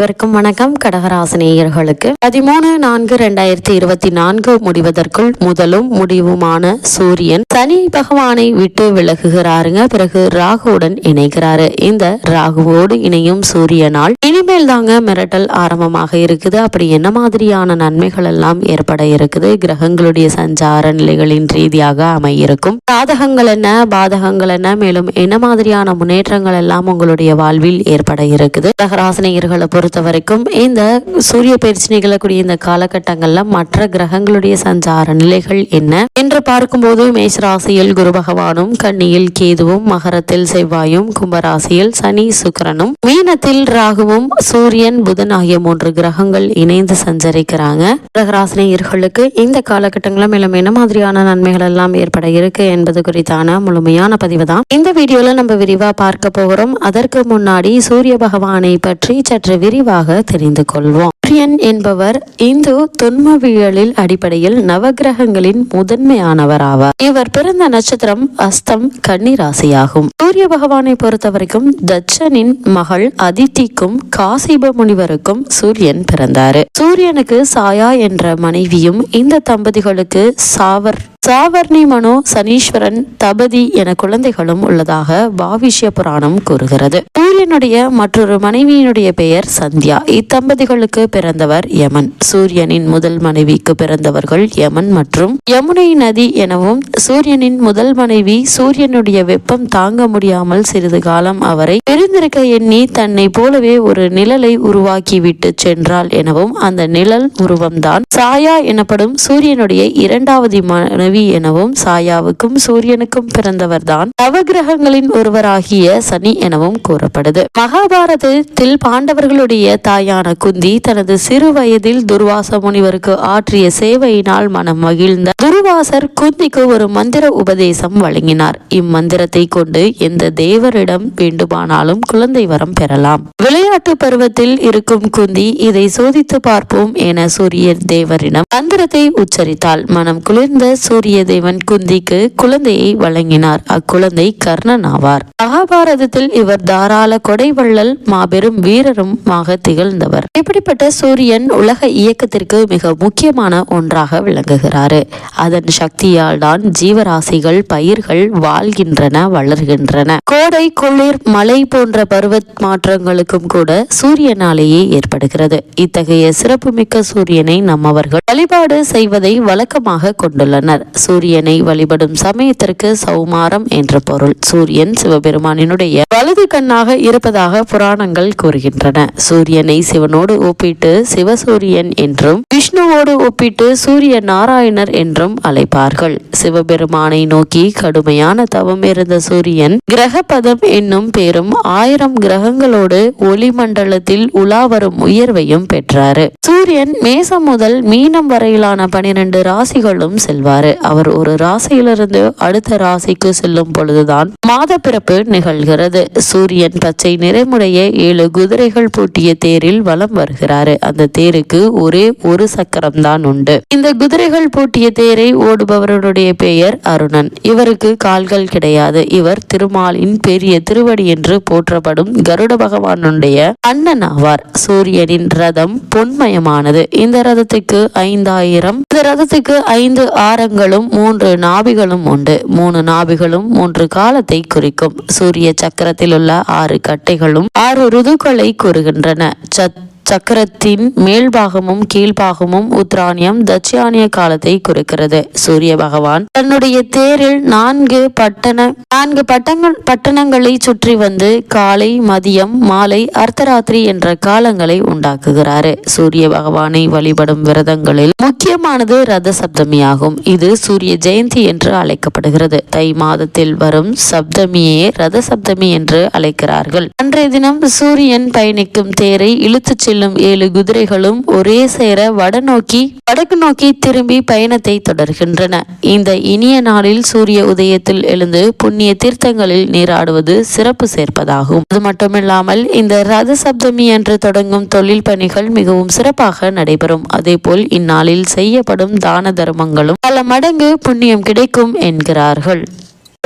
அனைவருக்கும் வணக்கம். கடகராசினேயர்களுக்கு பதிமூணு நான்கு ரெண்டாயிரத்தி இருபத்தி நான்கு முடிவதற்குள் முதலும் முடிவுமான சூரியன் சனி பகவானை விட்டு விலகுகிறாருங்க. பிறகு ராகுவுடன் இணைகிறாரு. இந்த ராகுவோடு இணையும் சூரியனால் இனிமேல் தாங்க மிரட்டல் ஆரம்பமாக இருக்குது. அப்படி என்ன மாதிரியான நன்மைகள் எல்லாம் ஏற்பட இருக்குது? கிரகங்களுடைய சஞ்சார நிலைகளின் ரீதியாக அமையிருக்கும். சாதகங்கள் என்ன? பாதகங்கள் என்ன? மேலும் என்ன மாதிரியான முன்னேற்றங்கள் எல்லாம் உங்களுடைய வாழ்வில் ஏற்பட இருக்குது? கடகராசினியர்களை பொறுத்த பொறுத்த வரைக்கும் இந்த சூரிய பயிற்சி நிகழக்கூடிய இந்த காலகட்டங்கள்ல மற்ற கிரகங்களுடைய சஞ்சார நிலைகள் என்ன? என்று பார்க்கும்போது மேஷராசியில் குரு பகவானும் கன்னியில் கேதுவும் மகரத்தில் செவ்வாயும் கும்பராசியில் சனி சுக்கரனும் மீனத்தில் ராகுவும் சூரியன் புதன் ஆகிய மூன்று கிரகங்கள் இணைந்து சஞ்சரிக்கிறாங்க. கிரகராசினியர்களுக்கு இந்த காலகட்டங்களும் மேலும் என்ன மாதிரியான நன்மைகள் எல்லாம் ஏற்பட இருக்கு என்பது குறித்தான முழுமையான பதிவு தான் இந்த வீடியோல நம்ம விரிவா பார்க்க போகிறோம். அதற்கு முன்னாடி சூரிய பகவானை பற்றி சற்று விரி விரிவாக தெரிந்து கொள்வோம். சூரியன் என்பவர் இந்து தொன்மவியலில் அடிப்படையில் நவகிரகங்களின் முதன்மையானவர் ஆவார் இவர் பிறந்த நட்சத்திரம் அஸ்தம் கன்னி ராசியாகும் சூரிய பகவானை பொறுத்தவரைக்கும் தட்சனின் மகள் அதித்திக்கும் காசிப முனிவருக்கும் சூரியன் பிறந்தாரு. சூரியனுக்கு சாயா என்ற மனைவியும் இந்த தம்பதிகளுக்கு சாவர் சாவர்ணி மனோ சனீஸ்வரன் தபதி என குழந்தைகளும் உள்ளதாக பாவிஷ்ய புராணம் கூறுகிறது. சூரியனுடைய மற்றொரு மனைவியினுடைய பெயர் சந்தியா. இத்தம்பதிகளுக்கு பிறந்தவர் யமன். சூரியனின் முதல் மனைவிக்கு பிறந்தவர்கள் யமன் மற்றும் யமுனை நதி எனவும் சூரியனின் முதல் மனைவி சூரியனுடைய வெப்பம் தாங்க முடியாமல் சிறிது காலம் அவரை பிரிந்திருக்க எண்ணி தன்னை போலவே ஒரு நிழலை உருவாக்கி விட்டு சென்றாள் எனவும் அந்த நிழல் உருவம்தான் சாயா எனப்படும் சூரியனுடைய இரண்டாவது மனைவி எனவும் சாயாவுக்கும் சூரியனுக்கும் பிறந்தவர்தான் நவகிரகங்களின் ஒருவராகிய சனி எனவும் கூறப்படும். கூறப்படுது மகாபாரதத்தில் பாண்டவர்களுடைய தாயான குந்தி தனது சிறு வயதில் துர்வாச முனிவருக்கு ஆற்றிய சேவையினால் மனம் மகிழ்ந்த துர்வாசர் குந்திக்கு ஒரு மந்திர உபதேசம் வழங்கினார். இம்மந்திரத்தை கொண்டு எந்த தேவரிடம் வேண்டுமானாலும் குழந்தை வரம் பெறலாம். விளையாட்டு பருவத்தில் இருக்கும் குந்தி இதை சோதித்து பார்ப்போம் என சூரிய தேவரிடம் மந்திரத்தை உச்சரித்தாள். மனம் குளிர்ந்த சூரிய தேவன் குந்திக்கு குழந்தையை வழங்கினார். அக்குழந்தை கர்ணன் ஆவார் மகாபாரதத்தில் இவர் தாராள கொடைவள்ளல் மாபெரும் வீரருமாக திகழ்ந்தவர். இப்படிப்பட்ட சூரியன் உலக இயக்கத்திற்கு மிக முக்கியமான ஒன்றாக விளங்குகிறார். அதன் சக்தியால் தான் ஜீவராசிகள் பயிர்கள் வாழ்கின்றன வளர்கின்றன. கோடை குளிர் மழை போன்ற பருவ மாற்றங்களுக்கும் கூட சூரியனாலேயே ஏற்படுகிறது. இத்தகைய சிறப்புமிக்க சூரியனை நம்மவர்கள் வழிபாடு செய்வதை வழக்கமாக கொண்டுள்ளனர். சூரியனை வழிபடும் சமயத்திற்கு சௌமாரம் என்ற பொருள். சூரியன் சிவபெருமானினுடைய வலது கண்ணாக இருப்பதாக புராணங்கள் கூறுகின்றன. சூரியனை சிவனோடு ஒப்பிட்டு சிவசூரியன் என்றும் விஷ்ணுவோடு ஒப்பிட்டு சூரிய நாராயணர் என்றும் அழைப்பார்கள். சிவபெருமானை நோக்கி கடுமையான தவம் இருந்த சூரியன் கிரகபதம் என்னும் பேரும் ஆயிரம் கிரகங்களோடு ஒளிமண்டலத்தில் உலா வரும் உயர்வையும் பெற்றாரு. சூரியன் மேசம் முதல் மீனம் வரையிலான பனிரெண்டு ராசிகளும் செல்வாரு. அவர் ஒரு ராசியிலிருந்து அடுத்த ராசிக்கு செல்லும் பொழுதுதான் மாத பிறப்பு நிகழ்கிறது. சூரியன் பச்சை நிறமுடைய ஏழு குதிரைகள் பூட்டிய தேரில் வலம் வருகிறாரு. அந்த தேருக்கு ஒரே ஒரு சக்கரம் தான் உண்டு. இந்த குதிரைகள் பூட்டிய தேரை ஓடுபவருடைய பெயர் அருணன். இவருக்கு கால்கள் கிடையாது. இவர் திருமாலின் பெரிய திருவடி என்று போற்றப்படும் கருட பகவானுடைய அண்ணன் ஆவார். சூரியனின் ரதம் பொன்மயமானது. இந்த ரதத்துக்கு ஐந்தாயிரம் இந்த ரதத்துக்கு ஐந்து ஆரங்களும் மூன்று நாபிகளும் உண்டு. மூணு நாபிகளும் மூன்று காலத்தை குறிக்கும். சூரிய சக்கரத்தில் உள்ள ஆறு கட்டைகளும் ஆறு ருதுக்களை கூறுகின்றன. சத் சக்கரத்தின் மேல்பாகமும் கீழ்பாகமும் உத்ராணியம் தட்சியானிய காலத்தை குறிக்கிறது. சூரிய பகவான் தன்னுடைய தேரில் நான்கு பட்டண நான்கு பட்டங்கள் பட்டணங்களை சுற்றி வந்து காலை மதியம் மாலை அர்த்தராத்திரி என்ற காலங்களை உண்டாக்குகிறாரு. சூரிய பகவானை வழிபடும் விரதங்களில் முக்கியமானது ரத சப்தமி ஆகும் இது சூரிய ஜெயந்தி என்று அழைக்கப்படுகிறது. தை மாதத்தில் வரும் சப்தமியே ரத சப்தமி என்று அழைக்கிறார்கள். அன்றைய தினம் சூரியன் பயணிக்கும் தேரை இழுத்துச் செல்லும் ஏழு குதிரைகளும் ஒரே சேர வடநோக்கி வடக்கு நோக்கி திரும்பி பயணத்தை தொடர்கின்றன. இந்த இனிய நாளில் சூரிய உதயத்தில் எழுந்து புண்ணிய தீர்த்தங்களில் நீராடுவது சிறப்பு சேர்ப்பதாகும். அது மட்டுமில்லாமல் இந்த ரத சப்தமி என்று தொடங்கும் தொழில் பணிகள் மிகவும் சிறப்பாக நடைபெறும். அதேபோல் இந்நாளில் செய்யப்படும் தான தர்மங்களும் பல மடங்கு புண்ணியம் கிடைக்கும் என்கிறார்கள்.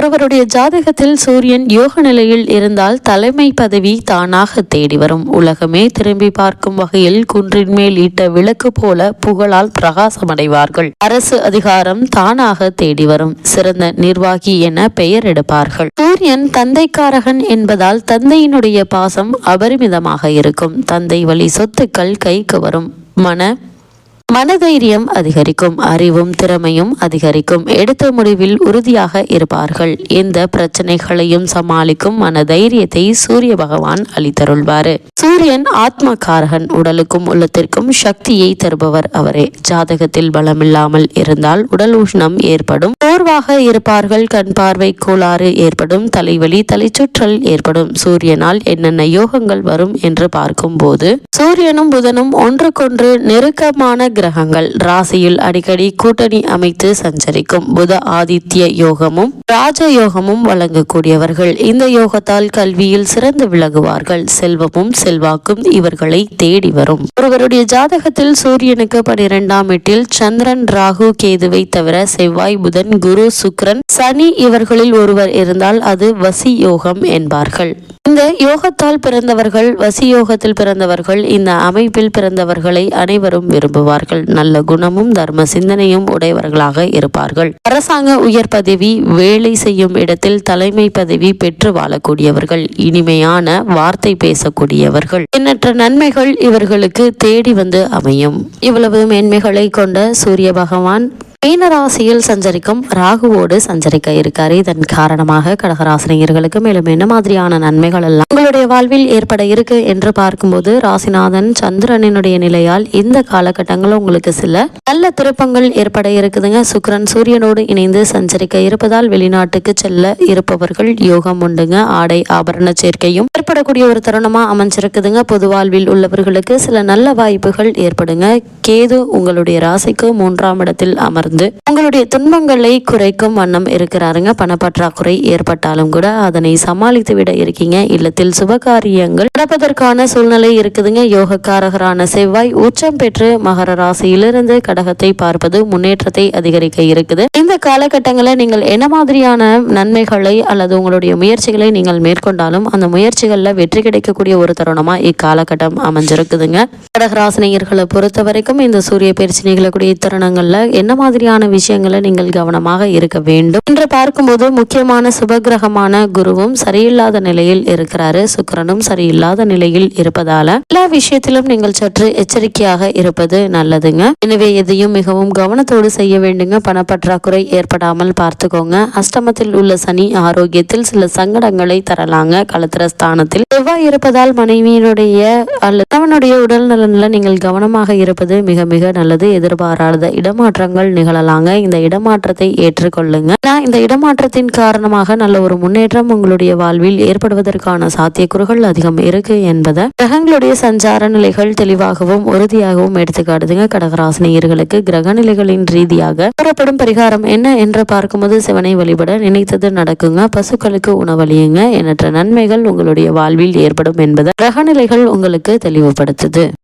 ஒருவருடைய ஜாதகத்தில் சூரியன் யோக நிலையில் இருந்தால் தலைமை பதவி தானாக தேடி வரும். உலகமே திரும்பி பார்க்கும் வகையில் குன்றின் மேல் ஈட்ட விளக்கு போல புகழால் பிரகாசமடைவார்கள். அரசு அதிகாரம் தானாக தேடி வரும். சிறந்த நிர்வாகி என பெயர் எடுப்பார்கள். சூரியன் தந்தைக்காரகன் என்பதால் தந்தையினுடைய பாசம் அபரிமிதமாக இருக்கும். தந்தை வழி சொத்துக்கள் கைக்கு வரும். மன மனதைரியம் அதிகரிக்கும் அறிவும் திறமையும் அதிகரிக்கும். எடுத்த முடிவில் உறுதியாக இருப்பார்கள். எந்த பிரச்சனைகளையும் சமாளிக்கும் மனதைரியத்தை சூரிய பகவான் அளித்தருள்வார். சூரியன் ஆத்மகாரகன் உடலுக்கும் உள்ளத்திற்கும் சக்தியை தருபவர் அவரே. ஜாதகத்தில் பலமில்லாமல் இருந்தால் உடல் உஷ்ணம் ஏற்படும். சோர்வாக இருப்பார்கள் கண் பார்வை கோளாறு ஏற்படும் தலைவலி தலைச்சுற்றல் ஏற்படும். சூரியனால் என்னென்ன யோகங்கள் வரும் என்று பார்க்கும்போது சூரியனும் புதனும் ஒன்றுக்கொன்று நெருக்கமான கிரகங்கள் ராசியில் அடிக்கடி கூட்டணி அமைத்து சஞ்சரிக்கும் புத ஆதித்ய யோகமும் ராஜ யோகமும் வழங்கக்கூடியவர்கள். இந்த யோகத்தால் கல்வியில் சிறந்து விளங்குவார்கள். செல்வமும் செல்வாக்கும் இவர்களை தேடி வரும். ஒருவருடைய ஜாதகத்தில் சூரியனுக்கு பனிரெண்டாம் எட்டில் சந்திரன் ராகு கேதுவை தவிர செவ்வாய் புதன் குரு சுக்ரன் சனி இவர்களில் ஒருவர் இருந்தால் அது வசி யோகம் என்பார்கள். இந்த யோகத்தால் பிறந்தவர்கள் வசி யோகத்தில் பிறந்தவர்கள் இந்த அமைப்பில் பிறந்தவர்களை அனைவரும் விரும்புவார்கள். நல்ல குணமும் தர்ம சிந்தனையும் உடையவர்களாக இருப்பார்கள். அரசாங்க உயர் பதவி வேலை செய்யும் இடத்தில் தலைமை பதவி பெற்று வாழக்கூடியவர்கள் இனிமையான வார்த்தை பேசக்கூடியவர்கள். எண்ணற்ற நன்மைகள் இவர்களுக்கு தேடி வந்து அமையும். இவ்வளவு மேன்மைகளை கொண்ட சூரிய பகவான் மீனராசியில் சஞ்சரிக்கும் ராகுவோடு சஞ்சரிக்க இருக்காரு. இதன் காரணமாக கடகராசினியர்களுக்கு மேலும் என்ன மாதிரியான நன்மைகள் எல்லாம் உங்களுடைய வாழ்வில் ஏற்பட இருக்கு என்று பார்க்கும்போது ராசிநாதன் சந்திரனினுடைய நிலையால் இந்த காலகட்டங்களில் உங்களுக்கு சில நல்ல திருப்பங்கள் ஏற்பட இருக்குதுங்க. சுக்கிரன் சூரியனோடு இணைந்து சஞ்சரிக்க இருப்பதால் வெளிநாட்டுக்கு செல்ல இருப்பவர்கள் யோகம் உண்டுங்க. ஆடை ஆபரண சேர்க்கையும் ஏற்படக்கூடிய ஒரு தருணமா அமைஞ்சிருக்குதுங்க. பொது வாழ்வில் உள்ளவர்களுக்கு சில நல்ல வாய்ப்புகள் ஏற்படுங்க. கேது உங்களுடைய ராசிக்கு மூன்றாம் இடத்தில் அமர்ந்து உங்களுடைய துன்பங்களை குறைக்கும் வண்ணம் இருக்கிறாருங்க. பணப்பற்றாக்குறை ஏற்பட்டாலும் கூட அதனை சமாளித்து விட இருக்கீங்க. இல்லத்தில் சுபகாரியங்கள் நடப்பதற்கான சூழ்நிலை இருக்குதுங்க. யோகக்காரகரான செவ்வாய் உச்சம் பெற்று மகர ராசியிலிருந்து கடகத்தை பார்ப்பது முன்னேற்றத்தை அதிகரிக்க இருக்குது. இந்த காலகட்டங்களில் நீங்கள் என்ன மாதிரியான நன்மைகளை அல்லது உங்களுடைய முயற்சிகளை நீங்கள் மேற்கொண்டாலும் அந்த முயற்சிகளில் வெற்றி கிடைக்கக்கூடிய ஒரு தருணமா இக்காலகட்டம் அமைஞ்சிருக்குதுங்க. கடகராசினியர்களை பொறுத்த வரைக்கும் இந்த சூரிய பயிற்சி நிகழக்கூடிய தருணங்கள்ல என்ன மாதிரி மாதிரியான விஷயங்களை நீங்கள் கவனமாக இருக்க வேண்டும். என்று பார்க்கும்போது முக்கியமான சுபகிரகமான குருவும் சரியில்லாத நிலையில் இருக்கிறாரு. சுக்கிரனும் சரியில்லாத நிலையில் இருப்பதால எல்லா விஷயத்திலும் நீங்கள் சற்று எச்சரிக்கையாக இருப்பது நல்லதுங்க. எனவே எதையும் மிகவும் கவனத்தோடு செய்ய வேண்டுங்க. பணப்பற்றாக்குறை ஏற்படாமல் பார்த்துக்கோங்க. அஷ்டமத்தில் உள்ள சனி ஆரோக்கியத்தில் சில சங்கடங்களை தரலாங்க. கலத்திர ஸ்தானத்தில் செவ்வாய் இருப்பதால் மனைவியினுடைய அல்லது அவனுடைய உடல் நலனில் நீங்கள் கவனமாக இருப்பது மிக மிக நல்லது. எதிர்பாராத இடமாற்றங்கள் நிகழலாங்க இந்த இடமாற்றத்தை ஏற்றுக்கொள்ளுங்க. இந்த இடமாற்றத்தின் காரணமாக நல்ல ஒரு முன்னேற்றம் உங்களுடைய வாழ்வில் ஏற்படுவதற்கான சாத்தியக்கூறுகள் அதிகம் இருக்கு என்பதை கிரகங்களுடைய சஞ்சார நிலைகள் தெளிவாகவும் உறுதியாகவும் எடுத்துக்காட்டுதுங்க. கடகராசினியர்களுக்கு கிரக நிலைகளின் ரீதியாக கூறப்படும் பரிகாரம் என்ன என்று பார்க்கும்போது சிவனை வழிபட நினைத்தது நடக்குங்க. பசுக்களுக்கு உணவளியுங்க. எண்ணற்ற நன்மைகள் உங்களுடைய வாழ்வில் ஏற்படும் என்பதை கிரக நிலைகள் உங்களுக்கு தெளிவுபடுத்துது.